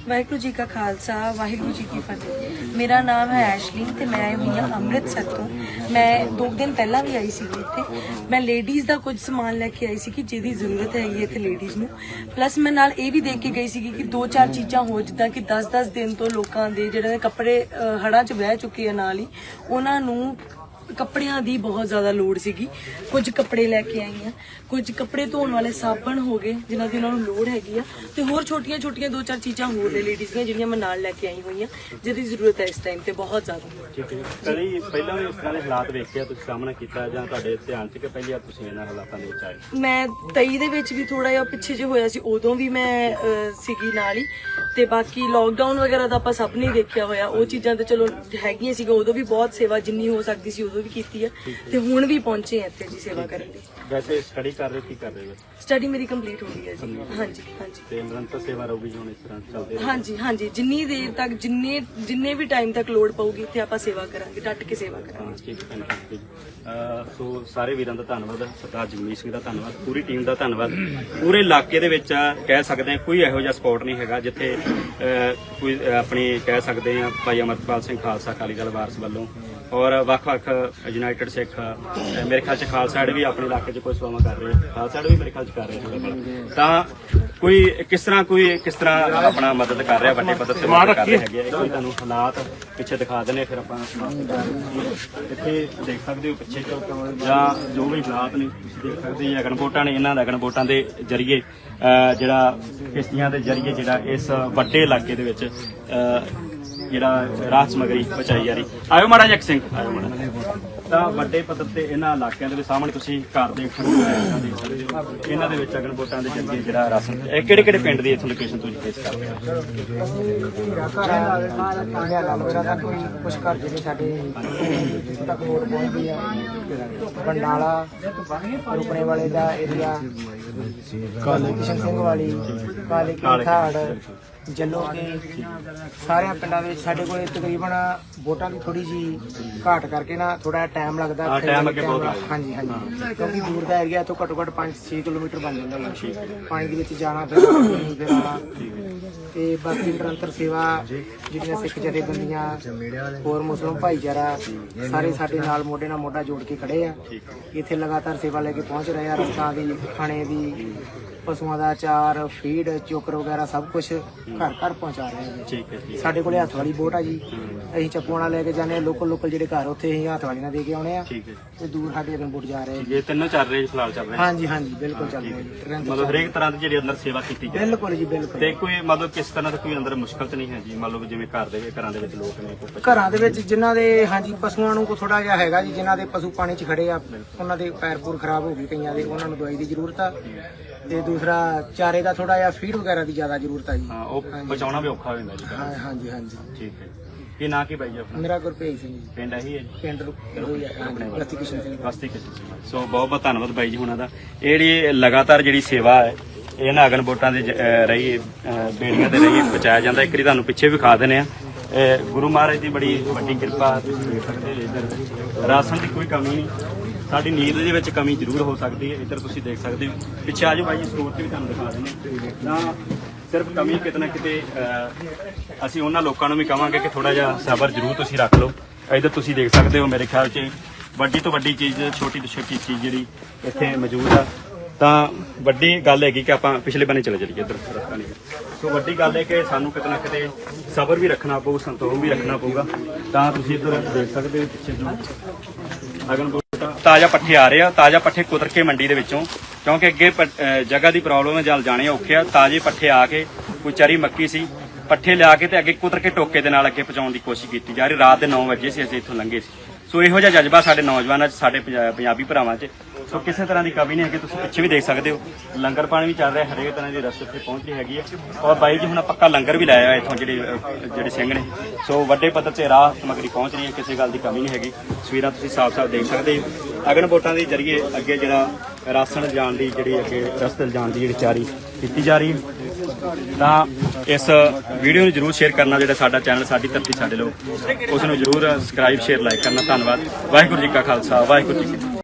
ਵਾਹਿਗੁਰੂ ਜੀ ਕਾ ਖਾਲਸਾ ਵਾਹਿਗੁਰੂ ਜੀ ਕੀ ਫਤਿਹ। ਮੇਰਾ ਨਾਮ ਹੈ ਐਸ਼ਲੀ ਤੇ ਮੈਂ ਆਈ ਹੋਈ ਹਾਂ ਅੰਮ੍ਰਿਤਸਰ ਤੋਂ। ਮੈਂ ਦੋ ਦਿਨ ਪਹਿਲਾਂ ਵੀ ਆਈ ਸੀ ਇੱਥੇ। ਮੈਂ ਲੇਡੀਜ਼ ਦਾ ਕੁਝ ਸਮਾਨ ਲੈ ਕੇ ਆਈ ਸੀ ਕਿ ਜਿਹਦੀ ਜ਼ਰੂਰਤ ਹੈਗੀ ਹੈ ਇੱਥੇ ਲੇਡੀਜ਼ ਨੂੰ। ਪਲੱਸ ਮੈਂ ਨਾਲ ਇਹ ਵੀ ਦੇਖ ਕੇ ਗਈ ਸੀ ਕਿ ਦੋ ਚਾਰ ਚੀਜ਼ਾਂ ਹੋ ਜਿੱਦਾਂ ਕਿ 10-10 ਦਿਨ ਤੋਂ ਲੋਕਾਂ ਦੇ ਜਿਹੜੇ ਕੱਪੜੇ ਅਹ, ਹੜ੍ਹਾਂ 'ਚ ਵਹਿ ਚੁੱਕੇ ਆ ਨਾਲ ਹੀ ਉਹਨਾਂ ਨੂੰ ਕੱਪੜਿਆਂ ਦੀ ਬਹੁਤ ਜ਼ਿਆਦਾ ਲੋੜ ਸੀਗੀ। ਕੁਝ ਕੱਪੜੇ ਲੈ ਕੇ ਆਈ ਹਾਂ ਕੁਝ ਕੱਪੜੇ ਧੋਣ ਵਾਲੇ ਸਾਬਣ ਹੋ ਗਏ ਜਿਨ੍ਹਾਂ ਦੀ ਉਹਨਾਂ ਨੂੰ ਲੋੜ ਹੈਗੀ ਆ। ਤੇ ਹੋਰ ਛੋਟੀਆਂ ਛੋਟੀਆਂ ਦੋ ਚਾਰ ਚੀਜ਼ਾਂ ਹੋਰ ਨੇ ਲੇਡੀਜ਼ ਦੀਆਂ ਜਿਹੜੀਆਂ ਮੈਂ ਨਾਲ ਲੈ ਕੇ ਆਈ ਹੋਈ ਹਾਂ ਜਿਹਦੀ ਜ਼ਰੂਰਤ ਹੈ ਇਸ ਟਾਈਮ ਤੇ ਬਹੁਤ ਜ਼ਿਆਦਾ। ਠੀਕ ਹੈ ਕਦੀ ਪਹਿਲਾਂ ਵੀ ਇਸ ਤਰ੍ਹਾਂ ਦੇ ਹਾਲਾਤ ਵੇਖਿਆ ਤੁਸੀਂ ਸਾਹਮਣਾ ਕੀਤਾ ਜਾਂ ਤੁਹਾਡੇ ਧਿਆਨ 'ਚ ਕਿ ਪਹਿਲੀ ਵਾਰ ਤੁਸੀਂ ਇਹਨਾਂ ਹਾਲਾਤਾਂ ਦੇ ਵਿੱਚ ਆਏ? ਮੈਂ 23 ਦੇ ਵਿੱਚ ਵੀ ਥੋੜਾ ਜਿਹਾ ਪਿੱਛੇ ਜੇ ਹੋਇਆ ਸੀ ਉਦੋਂ ਵੀ ਮੈਂ ਅਹ, ਸੀਗੀ ਨਾਲ ਹੀ। ਤੇ ਬਾਕੀ ਲੋਕਡਾਊਨ ਵਗੈਰਾ ਦਾ ਆਪਾਂ ਸਭ ਨੇ ਦੇਖਿਆ ਹੋਇਆ। ਉਹ ਚੀਜ਼ਾਂ ਤੇ ਚਲੋ ਹੈਗੀਆਂ ਸੀਗਾ ਉਦੋਂ ਵੀ ਬਹੁਤ ਸੇਵਾ ਜਿੰਨੀ ਹੋ ਸਕਦੀ ਸੀ ਉਦੋਂ ਵੀ ਕੀਤੀ ਆ ਤੇ ਹੁਣ ਵੀ ਪਹੁੰਚੇ ਆ ਇੱਥੇ ਜੀ ਸੇਵਾ ਕਰਨ ਲਈ ਵੈਸੇ ਸਟੱਡੀ ਕਰ ਰਹੇ ਹੋ ਕੀ ਕਰ ਰਹੇ ਹੋ? ਸਟੱਡੀ ਮੇਰੀ ਕੰਪਲੀਟ ਹੋ ਗਈ ਹੈ ਜੀ। ਹਾਂਜੀ ਹਾਂਜੀ। ਤੇ ਨਿਰੰਤਰ ਸੇਵਾ ਰਹੂਗੀ ਹੁਣ ਇਸ ਤਰ੍ਹਾਂ ਚੱਲਦੇ ਰਹੋ। ਹਾਂਜੀ ਹਾਂਜੀ। ਜਿੰਨੀ ਦੇਰ ਤੱਕ ਜਿੰਨੇ ਜਿੰਨੇ ਵੀ ਟਾਈਮ ਤੱਕ ਲੋੜ ਪਊਗੀ ਇੱਥੇ ਆਪਾਂ ਸੇਵਾ ਕਰਾਂਗੇ ਡਟ ਕੇ ਸੇਵਾ ਕਰਾਂਗੇ। ਹਾਂ, ਠੀਕ ਹੈ ਧੰਨਵਾਦ ਜੀ। ਅਹ ਸੋ ਸਾਰੇ ਵੀਰਾਂ ਦਾ ਧੰਨਵਾਦ ਸਰਦਾਰ ਜਗਮੀਤ ਸਿੰਘ ਦਾ ਧੰਨਵਾਦ ਪੂਰੀ ਟੀਮ ਦਾ ਧੰਨਵਾਦ। ਪੂਰੇ ਇਲਾਕੇ ਦੇ ਵਿੱਚ ਕਹਿ ਸਕਦੇ ਹਾਂ ਕੋਈ ਇਹੋ ਜਿਹਾ ਸਪੋਰਟ ਨਹੀਂ ਹੈਗਾ ਜਿੱਥੇ ਅਹ, ਕੋਈ ਅਹ, ਆਪਣੀ ਕਹਿ ਸਕਦੇ ਹਾਂ ਭਾਈ ਅਮਰਪਾਲ ਸਿੰਘ ਖਾਲਸਾ ਅਕਾਲੀ ਦਲ ਵਾਰਸ ਵੱਲੋਂ ਔਰ ਵੱਖ-ਵੱਖ ਯੂਨਾਈਟਿਡ ਸਿੱਖ ਅਹ, ਮੇਰੇ ਖਿਆਲ ਚ ਖਾਲਸਾ ਏਡ ਵੀ ਆਪਣੇ ਇਲਾਕੇ 'ਚ ਕੋਈ ਸੇਵਾ ਕਰ ਰਹੇ ਆ ਖਾਲਸਾ ਵੀ ਮੇਰੇ ਖਿਆਲ ਚ ਕਰ ਰਹੇ ਆ ਕੋਲ। ਤਾਂ ਕੋਈ ਕਿਸ ਤਰ੍ਹਾਂ ਕੋਈ ਕਿਸ ਤਰ੍ਹਾਂ ਆਪਣਾ ਮਦਦ ਕਰ ਰਿਹਾ ਵੱਡੇ ਪੱਧਰ ਤੇ ਮਦਦ ਕਰ ਰਿਹਾ ਹੈਗੇ ਆ। ਕੋਈ ਤੁਹਾਨੂੰ ਹਾਲਾਤ ਪਿੱਛੇ ਦਿਖਾ ਦਿੰਦੇ ਆ, ਫਿਰ ਆਪਾਂ ਸਮਾਪਤ। ਇੱਥੇ ਦੇਖ ਸਕਦੇ ਹੋ ਪਿੱਛੇ ਜਾਂ ਜੋ ਵੀ ਹਾਲਾਤ ਨੇ ਤੁਸੀਂ ਦੇਖ ਸਕਦੇ ਹੋ ਅਗਨ ਵੋਟਾਂ ਨੇ ਇਹਨਾਂ ਦਾ ਅਗਨ ਵੋਟਾਂ ਦੇ ਜ਼ਰੀਏ ਅਹ, ਜਿਹੜਾ ਕਿਸ਼ਤੀਆਂ ਦੇ ਜ਼ਰੀਏ ਜਿਹੜਾ ਇਸ ਵੱਡੇ ਇਲਾਕੇ ਦੇ ਵਿੱਚ ਅਹ, ਜਿਹੜਾ ਰਾਹਤ ਸਮਗਰੀ ਪਹੁੰਚਾਈ ਜਾ ਰਹੀ। ਆਇਓ ਮਾੜਾ ਜੱਕ ਸਿੰਘ। ਆਇਓ ਮਾੜਾ ਤਾਂ ਵੱਡੇ ਪੱਧਰ ਤੇ ਇਹਨਾਂ ਇਲਾਕਿਆਂ ਦੇ ਵਿੱਚ ਸਾਹਮਣੇ ਤੁਸੀਂ ਘਰ ਹੋ ਇਹਨਾਂ ਦੇਖ ਸਕਦੇ ਹੋ। ਇਹਨਾਂ ਦੇ ਵਿੱਚ ਅਗਨ ਵੋਟਾਂ ਦੇ ਜ਼ਰੀਏ ਜਿਹੜਾ ਰਾਸ਼ਨ ਇਹ ਕਿਹੜੇ ਕਿਹੜੇ ਪਿੰਡ ਦੀ ਇੱਥੋਂ ਲੋਕੇਸ਼ਨ ਤੋਂ ਫੇਸ ਕਰਦੇ ਹੋ? ਘਰ ਜਿਹੜੇ ਸਾਡੇ ਤੱਕ ਲੋੜ ਪਹੁੰਚਦੀ ਆ ਬੰਡਾਲਾ ਰੁਕਣੇ ਵਾਲੇ ਦਾ ਏਰੀਆ ਕਾਲੇ ਕਿਸ਼ਨ ਸਿੰਘ ਵਾਲੀ ਕਾਲੇ ਕੀ ਥਾੜ ਜੱਲੋ ਕੇ ਸਾਰਿਆਂ ਪਿੰਡਾਂ ਦੇ ਵਿੱਚ ਸਾਡੇ ਕੋਲ ਤਕਰੀਬਨ ਵੋਟਾਂ ਦੀ ਥੋੜੀ ਜੀ ਘਾਟ ਕਰਕੇ ਨਾ ਥੋੜਾ ਟਾਈਮ ਲੱਗਦਾ ਹਾਂ, time ਅੱਗੇ ਬਹੁਤ ਲੱਗਦਾ। ਹਾਂਜੀ ਹਾਂਜੀ। ਕਿਉਂਕਿ ਦੂਰ ਦਾ ਏਰੀਆ ਤੋਂ ਘੱਟੋ ਘੱਟ 5-6 ਕਿਲੋਮੀਟਰ ਬਣ ਜਾਂਦਾ ਹੈ। ਪਾਣੀ ਦੇ ਵਿੱਚ ਜਾਣਾ ਫਿਰ ਪਾਣੀ ਫਿਰ ਆਉਣਾ ਤੇ ਬਾਕੀ ਨਿਰੰਤਰ ਸੇਵਾ ਜਿਹੜੀਆਂ ਸਿੱਖ ਜਥੇਬੰਦੀਆਂ ਹੋਰ ਮੁਸਲਮਾਨ ਭਾਈਚਾਰਾ ਸਾਰੇ ਸਾਡੇ ਨਾਲ ਮੋਢੇ ਨਾਲ ਮੋਢਾ ਜੋੜ ਕੇ ਖੜੇ ਆ। ਇੱਥੇ ਲਗਾਤਾਰ ਸੇਵਾ ਲੈ ਕੇ ਪਹੁੰਚ ਰਹੇ ਆ ਰਸਤਾ ਦੀ ਖਾਣੇ ਦੀ ਪਸ਼ੂਆਂ ਦਾ ਚਾਰ ਫੀਡ ਚੋਕਰ ਵਗੈਰਾ ਸਭ ਕੁਝ ਘਰ ਘਰ ਪਹੁੰਚਾ ਰਹੇ ਜੀ। ਠੀਕ ਹੈ ਜੀ। ਸਾਡੇ ਕੋਲੇ ਹੱਥ ਵਾਲੀ ਬੋਟ ਆ ਜੀ। ਅਸੀਂ ਚੱਪੂਆਂ ਲੈ ਕੇ ਜਾਂਦੇ ਆ ਲੋਕਲ ਲੋਕਲ ਜਿਹੜੇ ਘਰ ਉੱਥੇ ਅਸੀਂ ਹੱਥ ਵਾਲੀ ਨਾਲ ਦੇ ਕੇ ਆਉਣੇ ਆ। ਠੀਕ ਹੈ ਤੇ ਦੂਰ ਸਾਡੇ ਅਗਨ ਬੋਟ ਜਾ ਰਹੇ ਆ ਜੀ। ਇਹ ਤਿੰਨੋਂ ਚੱਲ ਰਹੇ ਜੀ, ਫਿਲਹਾਲ ਚੱਲ ਰਹੇ ਹਾਂਜੀ ਹਾਂਜੀ ਬਿਲਕੁਲ ਚੱਲ ਰਿਹਾ ਜੀ। ਮਤਲਬ ਹਰੇਕ ਤਰ੍ਹਾਂ ਦੀ ਜਿਹੜੀ ਅੰਦਰ ਸੇਵਾ ਕੀਤੀ ਜਾਂਦੀ ਬਿਲਕੁਲ ਜੀ ਬਿਲਕੁਲ। ਤੇ ਕੋਈ ਮਤਲਬ ਕਿਸ ਤਰ੍ਹਾਂ ਦਾ ਕੋਈ ਅੰਦਰ ਮੁਸ਼ਕਲ ਤਾਂ ਨਹੀਂ ਹੈ ਜੀ? ਮੰਨ ਲਓ ਵੀ ਜਿਵੇਂ ਘਰ ਦੇ ਘਰਾਂ ਦੇ ਵਿੱਚ ਲੋਕ ਨੇ ਕੋਈ ਘਰਾਂ ਦੇ ਵਿੱਚ ਜਿਨ੍ਹਾਂ ਦੇ ਹਾਂਜੀ ਪਸ਼ੂਆਂ ਨੂੰ ਕੋ ਥੋੜਾ ਜਿਹਾ ਹੈਗਾ ਜੀ ਜਿਨ੍ਹਾਂ ਦੇ ਪਸ਼ੂ ਪਾਣੀ 'ਚ ਖੜੇ ਆ ਉਹਨਾਂ ਦੇ ਪੈਰ ਪੂਰ ਖਰਾਬ ਹੋ ਗਏ ਕਈਆਂ ਦੇ ਉਹਨਾਂ ਨੂੰ ਦਵਾਈ ਦੀ ਜ਼ਰੂਰਤ ਆ। ਤੇ ਦੂਸਰਾ ਚਾਰੇ ਦਾ ਥੋੜਾ ਜਿਹਾ ਫੀਡ ਵਗੈਰਾ ਦੀ ਜ਼ਿਆਦਾ ਜ਼ਰੂਰਤ ਆ ਜੀ। ਹਾਂ ਉਹ ਬਚਾਉਣਾ ਵੀ ਔਖਾ ਹੋ ਜਾਂਦਾ ਜੀ ਹਾਂ ਹਾਂਜੀ ਹਾਂਜੀ। ਠੀਕ ਹੈ। ਕੀ ਨਾਂ ਕੀ ਬਾਈ ਜੀ ਆਪਣਾ? ਮੇਰਾ ਗੁਰਪ੍ਰੀਤ ਸਿੰਘ ਜੀ। ਪਿੰਡ ਇਹੀ ਹੈ ਜੀ? ਪਿੰਡ ਰੋਈ ਪ੍ਰਤੀ ਕਿਸ਼ਨ ਸਿੰਘ। ਬਸਤੀ ਕਿਸੇ ਸੋ ਬਹੁਤ ਬਹੁਤ ਧੰਨਵਾਦ ਬਾਈ ਜੀ ਹੁਣਾਂ ਦਾ। ਇਹ ਜਿਹੜੀ ਲਗਾਤਾਰ ਜਿਹੜੀ ਸੇਵਾ ਹੈ ਇਹ ਨਾ ਅਗਨ ਵੋਟਾਂ ਦੇ ਜ- ਅਹ ਰਹੀ ਅਹ ਬੇੜੀਆਂ ਦੇ ਰਹੀ ਪਹੁੰਚਾਇਆ ਜਾਂਦਾ। ਇੱਕ ਵਾਰੀ ਤੁਹਾਨੂੰ ਪਿੱਛੇ ਵਿਖਾ ਦਿੰਦੇ ਆ ਇਹ ਗੁਰੂ ਮਹਾਰਾਜ ਦੀ ਬੜੀ ਵੱਡੀ ਕਿਰਪਾ ਤੁਸੀਂ ਦੇਖ ਸਕਦੇ ਹੋ ਇੱਧਰ। ਰਾਸ਼ਨ ਦੀ ਕੋਈ ਕਮੀ ਨਹੀਂ। ਸਾਡੀ ਨੀਂਦ ਦੇ ਵਿੱਚ ਕਮੀ ਜ਼ਰੂਰ ਹੋ ਸਕਦੀ ਹੈ, ਇੱਧਰ ਤੁਸੀਂ ਦੇਖ ਸਕਦੇ ਹੋ। ਪਿੱਛੇ ਆਜੋ ਬਾਈ ਜੀ, ਸਟੋਰ ਤੇ ਵੀ ਤੁਹਾਨੂੰ ਦਿਖਾ ਦਿੰਦੇ ਤਾਂ ਸਿਰਫ ਕਮੀ ਕਿਤੇ ਨਾ ਕਿਤੇ ਅਸੀਂ ਉਹਨਾਂ ਲੋਕਾਂ ਨੂੰ ਵੀ ਕਵਾਂਗੇ ਕਿ ਥੋੜਾ ਜਿਹਾ ਸਬਰ ਜ਼ਰੂਰ ਤੁਸੀਂ ਰੱਖ ਲਓ। ਇੱਧਰ ਤੁਸੀਂ ਦੇਖ ਸਕਦੇ ਹੋ ਮੇਰੇ ਖਿਆਲ 'ਚ, ਵੱਡੀ ਤੋਂ ਵੱਡੀ ਚੀਜ਼, ਛੋਟੀ ਤੋਂ ਛੋਟੀ ਚੀਜ਼ ਜਿਹੜੀ ਇੱਥੇ ਮੌਜੂਦ ਆ। ਤਾਂ ਵੱਡੀ ਗੱਲ ਹੈਗੀ ਕਿ ਆਪਾਂ ਪਿਛਲੇ ਬੰਨੇ ਚਲੇ ਜਾਈਏ ਇੱਧਰ, ਰਸਤਾ ਨਹੀਂ। ਸੋ ਵੱਡੀ ਗੱਲ ਹੈ ਕਿ ਸਾਨੂੰ ਕਿਤੇ ਨਾ ਕਿਤੇ ਸਬਰ ਵੀ ਰੱਖਣਾ ਪਊ, ਸੰਤੋਖ ਵੀ ਰੱਖਣਾ ਪਊਗਾ। ਤਾਂ ਤੁਸੀਂ ਇੱਧਰ ਦੇਖ ਸਕਦੇ ਹੋ ਪਿੱਛੇ ਜੋ ਅਗਨ ਬੋਟਾ ਤਾਜ਼ਾ ਪੱਠੇ ਆ ਰਹੇ ਆ। ਤਾਜ਼ਾ ਪੱਠੇ ਕੁਤਰ ਕੇ ਮੰਡੀ ਦੇ ਵਿੱਚੋਂ। ਕਿਉਂਕਿ ਅੱਗੇ ਪ- ਅਹ ਜਗ੍ਹਾ ਦੀ ਪ੍ਰੋਬਲਮ ਹੈ, ਜਲ ਜਾਣੇ ਔਖੇ ਆ। ਤਾਜ਼ੇ ਪੱਠੇ ਆ ਕੇ ਕੋਈ ਚਰੀ ਮੱਕੀ ਸੀ, ਪੱਠੇ ਲਿਆ ਕੇ ਤੇ ਅੱਗੇ ਕੁਦਰ ਕੇ ਟੋਕੇ ਦੇ ਨਾਲ ਅੱਗੇ ਪਹੁੰਚਾਉਣ ਦੀ ਕੋਸ਼ਿਸ਼ ਕੀਤੀ ਜਾ ਰਹੀ। ਰਾਤ ਦੇ 9 ਵਜੇ ਸੀ, ਅਸੀਂ ਇੱਥੋਂ ਲੰਘੇ ਸੀ। ਸੋ ਇਹੋ ਜਿਹਾ ਜਜ਼ਬਾ ਸਾਡੇ ਨੌਜਵਾਨਾਂ 'ਚ, ਸਾਡੇ ਪੰਜਾ- ਪੰਜਾਬੀ ਭਰਾਵਾਂ 'ਚ ਸੋ ਕਿਸੇ ਤਰ੍ਹਾਂ ਦੀ ਕਮੀ ਨਹੀਂ ਹੈਗੀ ਤੁਸੀਂ ਪਿੱਛੇ ਵੀ ਦੇਖ ਸਕਦੇ ਹੋ। ਲੰਗਰ ਪਾਣੀ ਵੀ ਚੱਲ ਰਿਹਾ ਹਰੇਕ ਤਰ੍ਹਾਂ ਦੀ ਰਸਤ ਇੱਥੇ ਪਹੁੰਚੀ ਹੈਗੀ ਹੈ। ਔਰ ਬਾਈ ਜੀ ਹੁਣ ਪੱਕਾ ਲੰਗਰ ਵੀ ਲਾਇਆ ਹੋਇਆ ਇੱਥੋਂ ਜਿਹੜੇ ਅਹ, ਜਿਹੜੇ ਸਿੰਘ ਨੇ। ਸੋ ਵੱਡੇ ਪੱਧਰ ਤੇ ਰਾਹ ਸਮੱਗਰੀ ਪਹੁੰਚ ਰਹੀ ਹੈ ਕਿਸੇ ਗੱਲ ਦੀ ਕਮੀ ਨਹੀਂ ਹੈਗੀ। ਤਸਵੀਰਾਂ ਤੁਸੀਂ ਸਾਫ਼-ਸਾਫ਼ ਦੇਖ ਸਕਦੇ ਹੋ। ਅਗਨ ਵੋਟਾਂ ਦੇ ਜ਼ਰੀਏ ਅੱਗੇ ਜਿਹੜਾ ਰਾਸ਼ਨ ਜਾਣ ਦੀ ਜਿਹੜੀ ਅੱਗੇ ਰਸਤੇ ਜਾਣ ਦੀ ਜਿਹੜੀ ਤਿਆਰੀ ਕੀਤੀ ਜਾ ਰਹੀ ਹੈ। ਤਾਂ ਇਸ ਵੀਡੀਓ ਨੂੰ ਜਰੂਰ ਸ਼ੇਅਰ ਕਰਨਾ ਜਿਹੜਾ ਸਾਡਾ ਚੈਨਲ ਸਾਡੀ ਧਰਤੀ ਸਾਡੇ ਲੋਕ। ਉਸ ਨੂੰ ਜਰੂਰ ਸਬਸਕ੍ਰਾਈਬ ਸ਼ੇਅਰ ਲਾਈਕ ਕਰਨਾ। ਧੰਨਵਾਦ। ਵਾਹਿਗੁਰੂ ਜੀ ਕਾ ਖਾਲਸਾ ਵਾਹਿਗੁਰੂ ਜੀ ਕੀ ਫਤਿਹ।